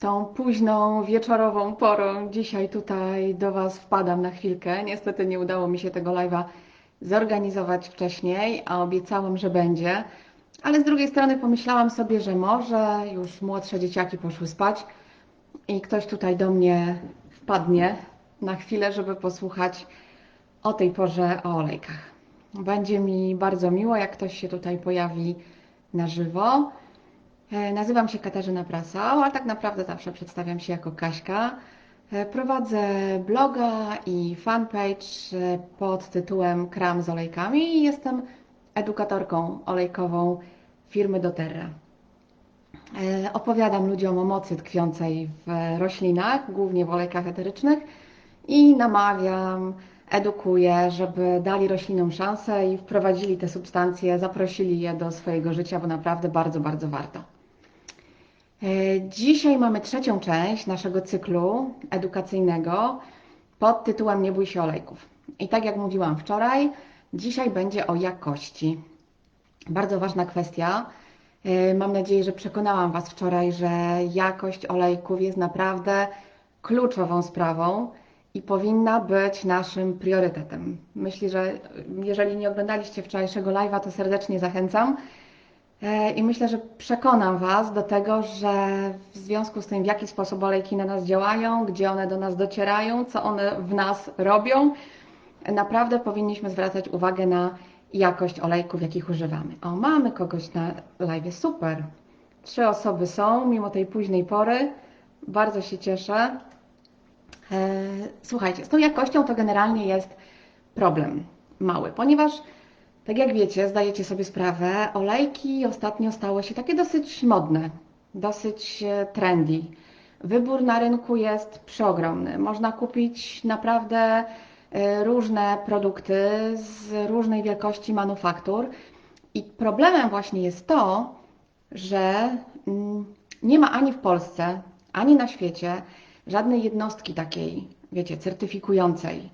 tą późną wieczorową porą dzisiaj tutaj do Was wpadam na chwilkę. Niestety nie udało mi się tego live'a zorganizować wcześniej, a obiecałam, że będzie. Ale z drugiej strony pomyślałam sobie, że może już młodsze dzieciaki poszły spać i ktoś tutaj do mnie wpadnie na chwilę, żeby posłuchać o tej porze o olejkach. Będzie mi bardzo miło, jak ktoś się tutaj pojawi na żywo. E, Nazywam się Katarzyna Prasał, a tak naprawdę zawsze przedstawiam się jako Kaśka. E, Prowadzę bloga i fanpage e, pod tytułem Kram z olejkami i jestem edukatorką olejkową firmy doTERRA. Opowiadam ludziom o mocy tkwiącej w roślinach, głównie w olejkach eterycznych i namawiam, edukuję, żeby dali roślinom szansę i wprowadzili te substancje, zaprosili je do swojego życia, bo naprawdę bardzo, bardzo warto. E, Dzisiaj mamy trzecią część naszego cyklu edukacyjnego pod tytułem Nie bój się olejków. I tak jak mówiłam wczoraj, dzisiaj będzie o jakości. Bardzo ważna kwestia. E, Mam nadzieję, że przekonałam Was wczoraj, że jakość olejków jest naprawdę kluczową sprawą i powinna być naszym priorytetem. Myślę, że jeżeli nie oglądaliście wczorajszego live'a, to serdecznie zachęcam. E, I myślę, że przekonam Was do tego, że w związku z tym, w jaki sposób olejki na nas działają, gdzie one do nas docierają, co one w nas robią, naprawdę powinniśmy zwracać uwagę na jakość olejków, jakich używamy. O, mamy kogoś na live, super. Trzy osoby są, mimo tej późnej pory. Bardzo się cieszę. E, Słuchajcie, z tą jakością to generalnie jest problem mały, ponieważ tak jak wiecie, zdajecie sobie sprawę, olejki ostatnio stało się takie dosyć modne, dosyć e, trendy. Wybór na rynku jest przeogromny. Można kupić naprawdę e, różne produkty z różnej wielkości manufaktur. I problemem właśnie jest to, że mm, nie ma ani w Polsce, ani na świecie żadnej jednostki takiej, wiecie, certyfikującej,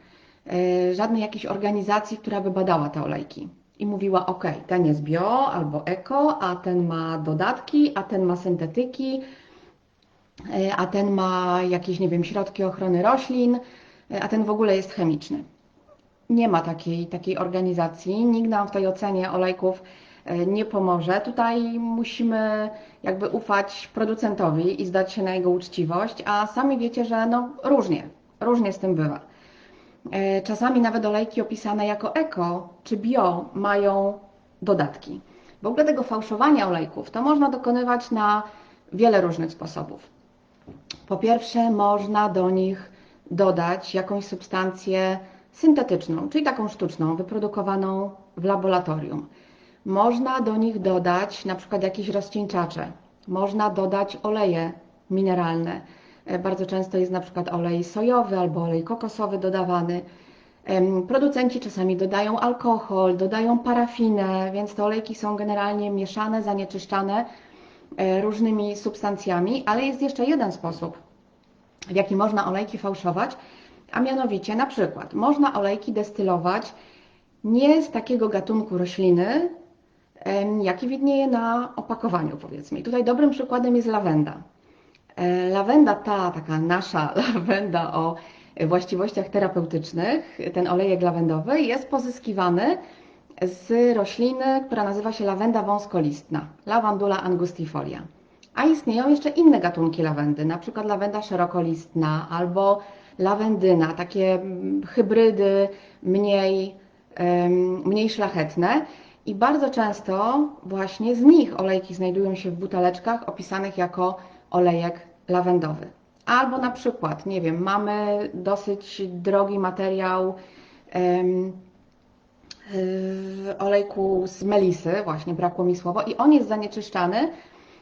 żadnej jakiejś organizacji, która by badała te olejki i mówiła, ok, ten jest bio albo eko, a ten ma dodatki, a ten ma syntetyki, yy, a ten ma jakieś, nie wiem, środki ochrony roślin, yy, a ten w ogóle jest chemiczny. Nie ma takiej, takiej organizacji, nikt nam w tej ocenie olejków nie pomoże. Tutaj musimy jakby ufać producentowi i zdać się na jego uczciwość, a sami wiecie, że no różnie, różnie z tym bywa. E, Czasami nawet olejki opisane jako eko czy bio mają dodatki. W ogóle tego fałszowania olejków to można dokonywać na wiele różnych sposobów. Po pierwsze, można do nich dodać jakąś substancję syntetyczną, czyli taką sztuczną, wyprodukowaną w laboratorium. Można do nich dodać na przykład jakieś rozcieńczacze, można dodać oleje mineralne. E, Bardzo często jest na przykład olej sojowy albo olej kokosowy dodawany. Producenci czasami dodają alkohol, dodają parafinę, więc te olejki są generalnie mieszane, zanieczyszczane e, różnymi substancjami, ale jest jeszcze jeden sposób, w jaki można olejki fałszować, a mianowicie na przykład można olejki destylować nie z takiego gatunku rośliny, jaki widnieje na opakowaniu powiedzmy. I tutaj dobrym przykładem jest lawenda. E, Lawenda ta, taka nasza lawenda o właściwościach terapeutycznych, ten olejek lawendowy jest pozyskiwany z rośliny, która nazywa się lawenda wąskolistna, Lavandula angustifolia. A istnieją jeszcze inne gatunki lawendy, na przykład lawenda szerokolistna albo lawendyna, takie mm, hybrydy mniej, mniej szlachetne. I bardzo często właśnie z nich olejki znajdują się w buteleczkach opisanych jako olejek lawendowy. Albo na przykład, nie wiem, mamy dosyć drogi materiał w olejku z melisy, właśnie brakło mi słowa, i on jest zanieczyszczany,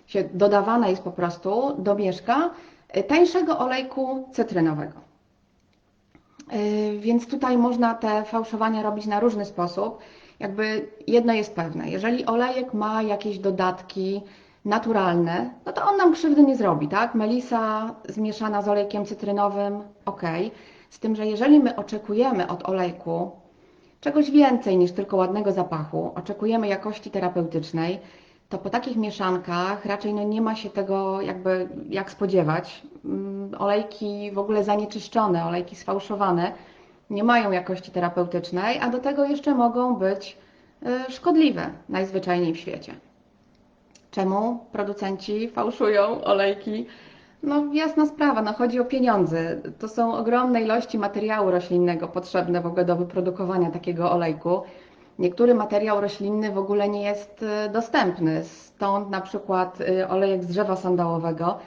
się dodawane jest po prostu do mieszka y, tańszego olejku cytrynowego. Y, Więc tutaj można te fałszowania robić na różny sposób. Jakby jedno jest pewne, jeżeli olejek ma jakieś dodatki naturalne, no to on nam krzywdy nie zrobi, tak? Melisa zmieszana z olejkiem cytrynowym, ok. Z tym, że jeżeli my oczekujemy od olejku czegoś więcej niż tylko ładnego zapachu, oczekujemy jakości terapeutycznej, to po takich mieszankach raczej no nie ma się tego jakby jak spodziewać. Mm, Olejki w ogóle zanieczyszczone, olejki sfałszowane nie mają jakości terapeutycznej, a do tego jeszcze mogą być y, szkodliwe najzwyczajniej w świecie. Czemu producenci fałszują olejki? No jasna sprawa, no chodzi o pieniądze. To są ogromne ilości materiału roślinnego potrzebne w ogóle do wyprodukowania takiego olejku. Niektóry materiał roślinny w ogóle nie jest y, dostępny, stąd na przykład y, olejek z drzewa sandałowego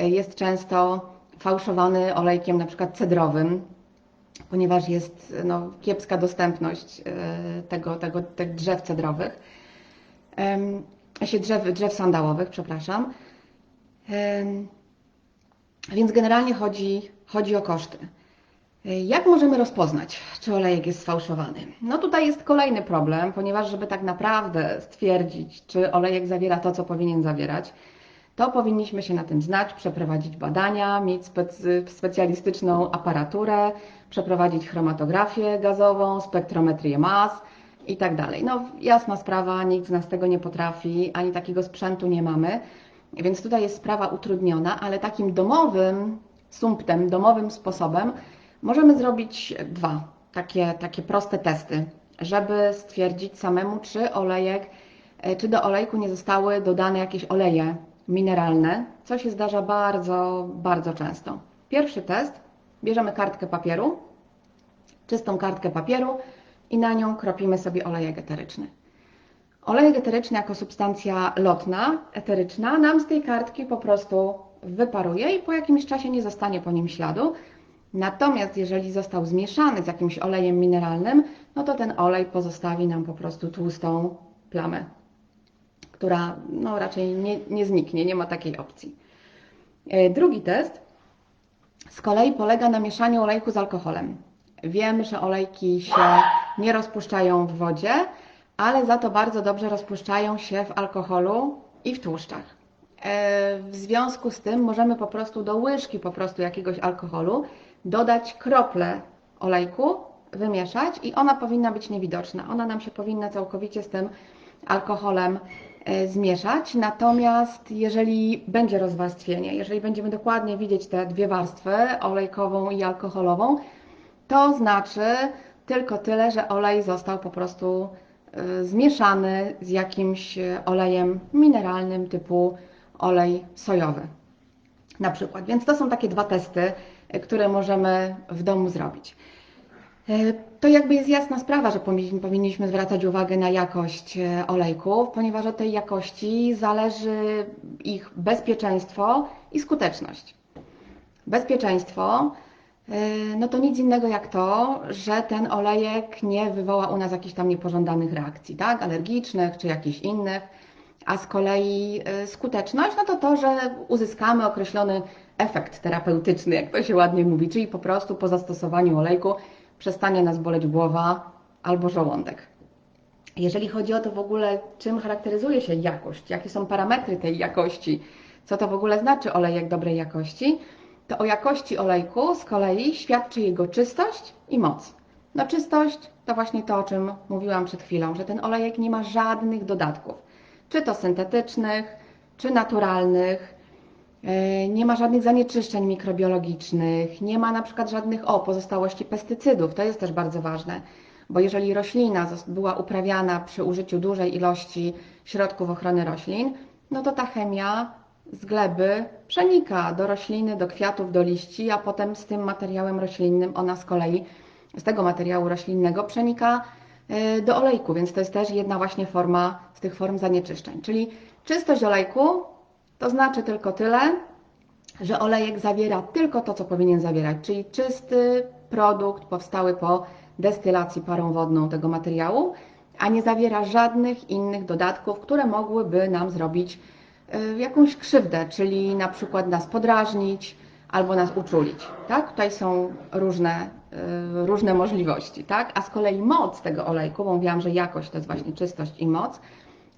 y, jest często fałszowany olejkiem na przykład cedrowym, ponieważ jest no, kiepska dostępność tego, tego, tych drzew cedrowych, się drzew, drzew sandałowych, przepraszam. Więc generalnie chodzi, chodzi o koszty. Jak możemy rozpoznać, czy olejek jest sfałszowany? No tutaj jest kolejny problem, ponieważ żeby tak naprawdę stwierdzić, czy olejek zawiera to, co powinien zawierać, to powinniśmy się na tym znać, przeprowadzić badania, mieć specy, specjalistyczną aparaturę, przeprowadzić chromatografię gazową, spektrometrię mas i tak dalej. No jasna sprawa, nikt z nas tego nie potrafi, ani takiego sprzętu nie mamy, więc tutaj jest sprawa utrudniona, ale takim domowym sumptem, domowym sposobem możemy zrobić dwa takie, takie proste testy, żeby stwierdzić samemu, czy olejek, e, czy do olejku nie zostały dodane jakieś oleje mineralne, co się zdarza bardzo, bardzo często. Pierwszy test, bierzemy kartkę papieru, czystą kartkę papieru i na nią kropimy sobie olejek eteryczny. Olejek eteryczny jako substancja lotna, eteryczna, nam z tej kartki po prostu wyparuje i po jakimś czasie nie zostanie po nim śladu. Natomiast jeżeli został zmieszany z jakimś olejem mineralnym, no to ten olej pozostawi nam po prostu tłustą plamę, która no, raczej nie, nie zniknie, nie ma takiej opcji. E, drugi test z kolei polega na mieszaniu olejku z alkoholem. Wiem, że olejki się nie rozpuszczają w wodzie, ale za to bardzo dobrze rozpuszczają się w alkoholu i w tłuszczach. E, w związku z tym możemy po prostu do łyżki po prostu jakiegoś alkoholu dodać krople olejku, wymieszać i ona powinna być niewidoczna. Ona nam się powinna całkowicie z tym alkoholem e, zmieszać. Natomiast jeżeli będzie rozwarstwienie, jeżeli będziemy dokładnie widzieć te dwie warstwy, olejkową i alkoholową, to znaczy tylko tyle, że olej został po prostu e, zmieszany z jakimś olejem mineralnym typu olej sojowy na przykład. Więc to są takie dwa testy, które możemy w domu zrobić. To jakby jest jasna sprawa, że powinniśmy zwracać uwagę na jakość olejków, ponieważ od tej jakości zależy ich bezpieczeństwo i skuteczność. Bezpieczeństwo no to nic innego jak to, że ten olejek nie wywoła u nas jakichś tam niepożądanych reakcji, tak? alergicznych czy jakichś innych, a z kolei skuteczność, no to to, że uzyskamy określony efekt terapeutyczny, jak to się ładnie mówi, czyli po prostu po zastosowaniu olejku przestanie nas boleć głowa albo żołądek. Jeżeli chodzi o to w ogóle, czym charakteryzuje się jakość, jakie są parametry tej jakości, co to w ogóle znaczy olejek dobrej jakości, to o jakości olejku z kolei świadczy jego czystość i moc. No czystość to właśnie to, o czym mówiłam przed chwilą, że ten olejek nie ma żadnych dodatków, czy to syntetycznych, czy naturalnych, E, nie ma żadnych zanieczyszczeń mikrobiologicznych, nie ma na przykład żadnych o, pozostałości pestycydów. To jest też bardzo ważne, bo jeżeli roślina była uprawiana przy użyciu dużej ilości środków ochrony roślin, no to ta chemia z gleby przenika do rośliny, do kwiatów, do liści, a potem z tym materiałem roślinnym ona z kolei z tego materiału roślinnego przenika e, do olejku, więc to jest też jedna właśnie forma z tych form zanieczyszczeń. Czyli czystość olejku to znaczy tylko tyle, że olejek zawiera tylko to, co powinien zawierać, czyli czysty produkt powstały po destylacji parą wodną tego materiału, a nie zawiera żadnych innych dodatków, które mogłyby nam zrobić jakąś krzywdę, czyli na przykład nas podrażnić albo nas uczulić. Tak? Tutaj są różne, y, różne możliwości. Tak? A z kolei moc tego olejku, bo mówiłam, że jakość to jest właśnie czystość i moc,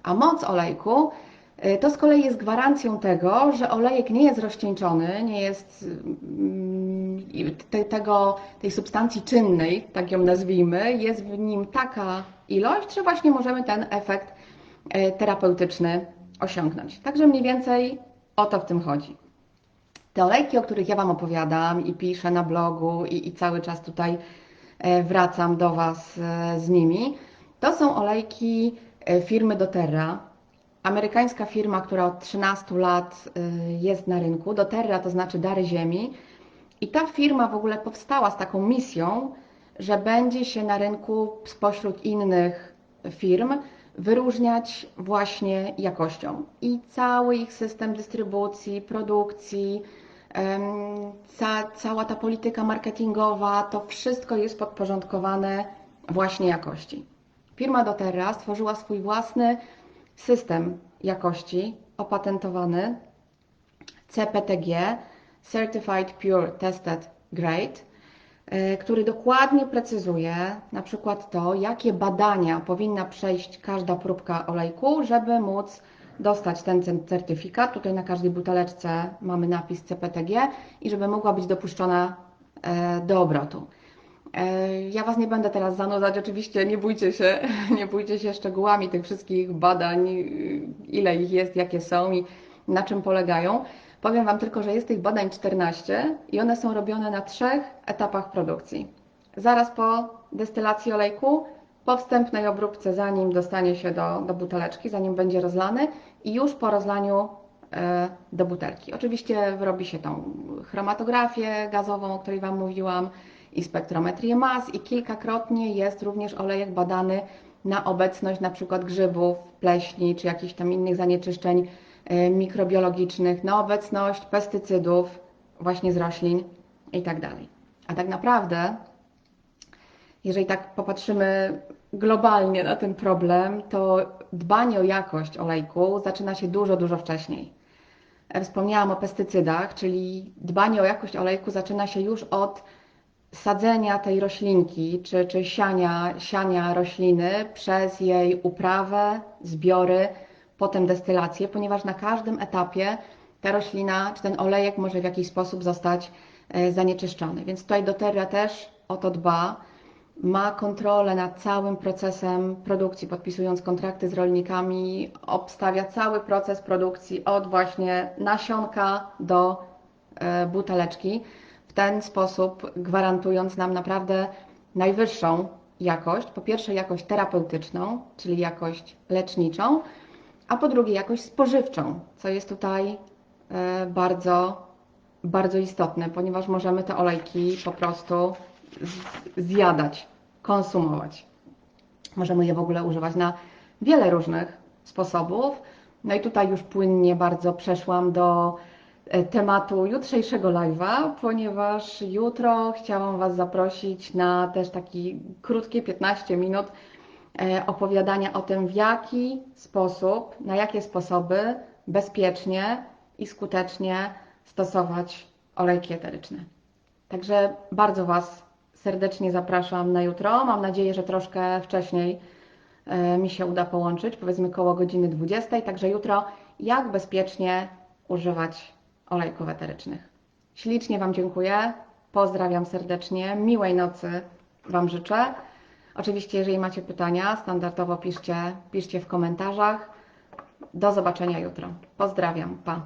a moc olejku E, to z kolei jest gwarancją tego, że olejek nie jest rozcieńczony, nie jest mm, te, tego, tej substancji czynnej, tak ją nazwijmy, jest w nim taka ilość, że właśnie możemy ten efekt e, terapeutyczny osiągnąć. Także mniej więcej o to w tym chodzi. Te olejki, o których ja Wam opowiadam i piszę na blogu i, i cały czas tutaj e, wracam do Was e, z nimi, to są olejki e, firmy doTERRA. Amerykańska firma, która od 13 lat jest na rynku. doTERRA to znaczy Dary Ziemi. I ta firma w ogóle powstała z taką misją, że będzie się na rynku spośród innych firm wyróżniać właśnie jakością. I cały ich system dystrybucji, produkcji, ca, cała ta polityka marketingowa, to wszystko jest podporządkowane właśnie jakości. Firma doTERRA stworzyła swój własny system jakości opatentowany CPTG Certified Pure Tested Grade, który dokładnie precyzuje na przykład to, jakie badania powinna przejść każda próbka olejku, żeby móc dostać ten certyfikat. Tutaj na każdej buteleczce mamy napis CPTG i żeby mogła być dopuszczona e, do obrotu. E, ja Was nie będę teraz zanudzać, oczywiście nie bójcie się, nie bójcie się szczegółami tych wszystkich badań, ile ich jest, jakie są i na czym polegają. Powiem Wam tylko, że jest tych badań 14 i one są robione na trzech etapach produkcji. Zaraz po destylacji olejku, po wstępnej obróbce, zanim dostanie się do, do buteleczki, zanim będzie rozlany i już po rozlaniu e, do butelki. Oczywiście robi się tą chromatografię gazową, o której Wam mówiłam, i spektrometrię mas i kilkakrotnie jest również olejek badany na obecność na przykład grzybów, pleśni czy jakichś tam innych zanieczyszczeń mikrobiologicznych, na obecność pestycydów właśnie z roślin i tak. A tak naprawdę, jeżeli tak popatrzymy globalnie na ten problem, to dbanie o jakość olejku zaczyna się dużo, dużo wcześniej. Wspomniałam o pestycydach, czyli dbanie o jakość olejku zaczyna się już od sadzenia tej roślinki, czy, czy siania, siania rośliny przez jej uprawę, zbiory, potem destylację, ponieważ na każdym etapie ta roślina, czy ten olejek może w jakiś sposób zostać e, zanieczyszczony. Więc tutaj doTERRA też o to dba, ma kontrolę nad całym procesem produkcji, podpisując kontrakty z rolnikami, obstawia cały proces produkcji od właśnie nasionka do e, buteleczki w ten sposób gwarantując nam naprawdę najwyższą jakość. Po pierwsze, jakość terapeutyczną, czyli jakość leczniczą, a po drugie, jakość spożywczą, co jest tutaj e, bardzo, bardzo istotne, ponieważ możemy te olejki po prostu zjadać, konsumować. Możemy je w ogóle używać na wiele różnych sposobów. No i tutaj już płynnie bardzo przeszłam do E, tematu jutrzejszego live'a, ponieważ jutro chciałam Was zaprosić na też taki krótkie 15 minut opowiadania o tym, w jaki sposób, na jakie sposoby bezpiecznie i skutecznie stosować olejki eteryczne. Także bardzo Was serdecznie zapraszam na jutro. Mam nadzieję, że troszkę wcześniej e, mi się uda połączyć, powiedzmy koło godziny 20. Także jutro, jak bezpiecznie używać olejków eterycznych. Ślicznie Wam dziękuję, pozdrawiam serdecznie, miłej nocy Wam życzę. Oczywiście, jeżeli macie pytania, standardowo piszcie, piszcie w komentarzach. Do zobaczenia jutro. Pozdrawiam, pa.